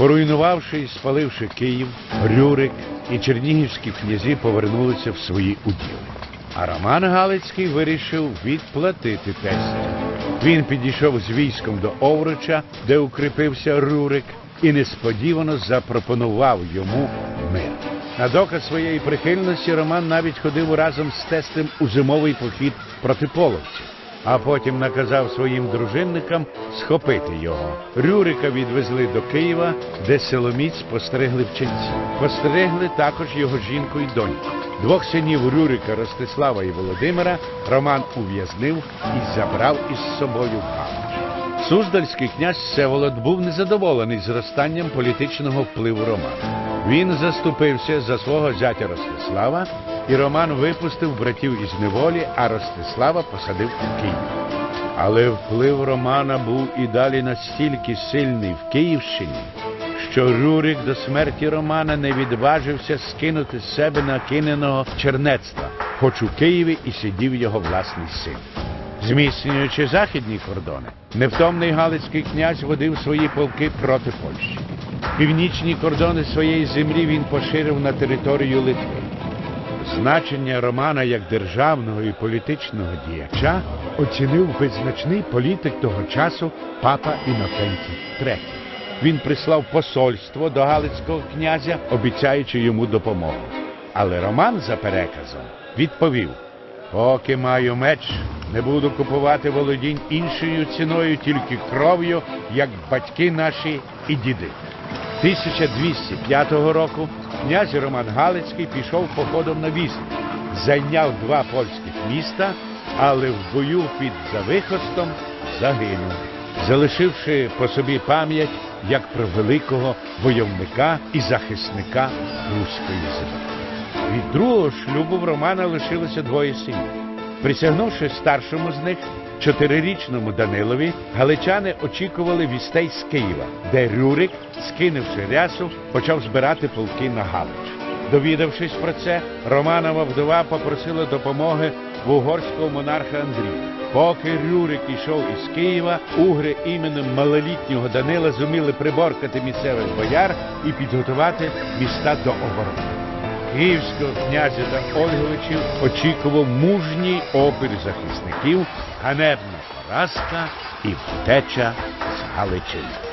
Поруйнувавши і спаливши Київ, Рюрик і чернігівські князі повернулися в свої уділи. А Роман Галицький вирішив відплатити тестю. Він підійшов з військом до Овруча, де укріпився Рюрик, і несподівано запропонував йому мир. На доказ своєї прихильності Роман навіть ходив разом з тестем у зимовий похід проти половців, а потім наказав своїм дружинникам схопити його. Рюрика відвезли до Києва, де силоміць постригли вченці. Постригли також його жінку і доньку. Двох синів Рюрика, Ростислава і Володимира, Роман ув'язнив і забрав із собою в. Суздальський князь Всеволод був незадоволений зростанням політичного впливу Романа. Він заступився за свого зятя Ростислава, і Роман випустив братів із неволі, а Ростислава посадив у Київ. Але вплив Романа був і далі настільки сильний в Київщині, що Рюрик до смерті Романа не відважився скинути з себе накиненого чернецтва, хоч у Києві і сидів його власний син. Зміцнюючи західні кордони, невтомний Галицький князь водив свої полки проти Польщі. Північні кордони своєї землі він поширив на територію Литви. Значення Романа як державного і політичного діяча оцінив визначний політик того часу папа Інокентій III. Він прислав посольство до Галицького князя, обіцяючи йому допомогу. Але Роман за переказом відповів: Поки маю меч, не буду купувати володінь іншою ціною, тільки кров'ю, як батьки наші і діди. 1205 року князь Роман Галицький пішов походом на віск, зайняв два польських міста, але в бою під Завихостом загинув, залишивши по собі пам'ять як про великого войовника і захисника руської землі. Від другого шлюбу в Романа лишилося двоє синів. Присягнувши старшому з них, чотирирічному Данилові, галичани очікували вістей з Києва, де Рюрик, скинувши рясу, почав збирати полки на Галич. Довідавшись про це, Романова вдова попросила допомоги в угорського монарха Андрія. Поки Рюрик ішов із Києва, угри іменем малолітнього Данила зуміли приборкати місцевих бояр і підготувати міста до оборони. Київського князя та Ольговичів очікував мужній опір захисників, ганебна поразка і втеча з Галичини.